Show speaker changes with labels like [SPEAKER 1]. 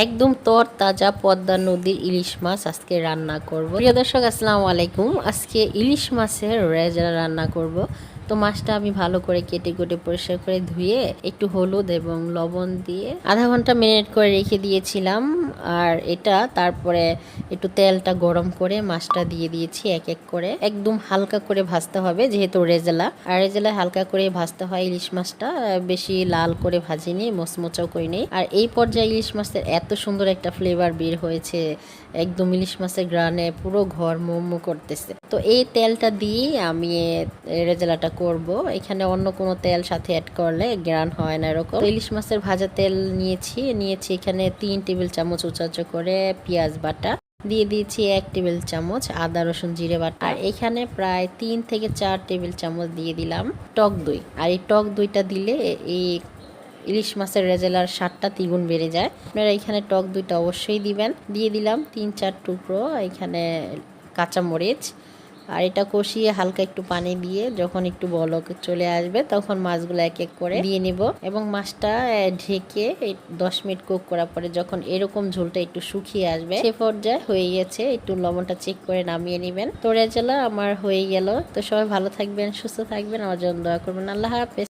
[SPEAKER 1] একদম তর তাজা পদ্মা নদীর ইলিশ মাছ আজকে রান্না করব। প্রিয় দর্শক, আসসালামু আলাইকুম। আজকে ইলিশ মাছের রেজা রান্না করব। তো মাছটা আমি ভালো করে কেটে কুটে পরিষ্কার করে ধুয়ে একটু হলুদ এবং লবণ দিয়ে আধা ঘণ্টা মেরিনেট করে রেখে দিয়েছিলাম। আর এটা তারপরে একটু তেলটা গরম করে মাছটা দিয়ে দিয়েছি এক এক করে। একদম হালকা করে ভাজতে হবে যেহেতু রেজেলা। আর রেজেলা হালকা করে ভাজতে হয় ইলিশ মাছটা। বেশি লাল করে ভাজিনি, মোচমোচাও করিনি। আর এই পর্যায়ে ইলিশ মাছের এত সুন্দর একটা ফ্লেভার বের হয়েছে। একদম ইলিশ মাছের গ্রানে পুরো ঘর মোমো করতেছে। তো এই তেলটা দিয়ে আমি রেজালাটা করব। এখানে অন্য কোনো তেল সাথে অ্যাড করলে গ্রান হয় না এরকম। ইলিশ মাছের ভাজা তেল নিয়েছি। নিয়েছি এখানে তিন টেবিল চামচ উঁচা উঁচা করে পেঁয়াজ বাটা। দিয়ে দিয়েছি এক টেবিল চামচ আদা, রসুন, জিরে বাটা। আর এখানে প্রায় তিন থেকে চার টেবিল চামচ দিয়ে দিলাম টক দই। আর এই টক দইটা দিলে এই ইলিশ মাছের রেজালার স্বাদটা দ্বিগুণ বেড়ে যায়। আপনারা এখানে টক দুইটা অবশ্যই দিবেন। দিয়ে দিলাম তিন চার টুকরো এখানে কাঁচামরিচ। আর এটা কষিয়ে হালকা একটু পানি দিয়ে যখন একটু বলক চলে আসবে, তখন মাছগুলো এক এক করে দিয়ে নিব। এবং মাছটা ঢেকে দশ মিনিট কুক করার পরে যখন এরকম ঝোলটা একটু শুকিয়ে আসবে, সে পর্যায়ে হয়ে গেছে, একটু লবণটা চেক করে নামিয়ে নেবেন। তোরে রেজালা আমার হয়ে গেল। তো সবাই ভালো থাকবেন, সুস্থ থাকবেন, আমার জন্য দোয়া করবেন। আল্লাহ হাফেজ।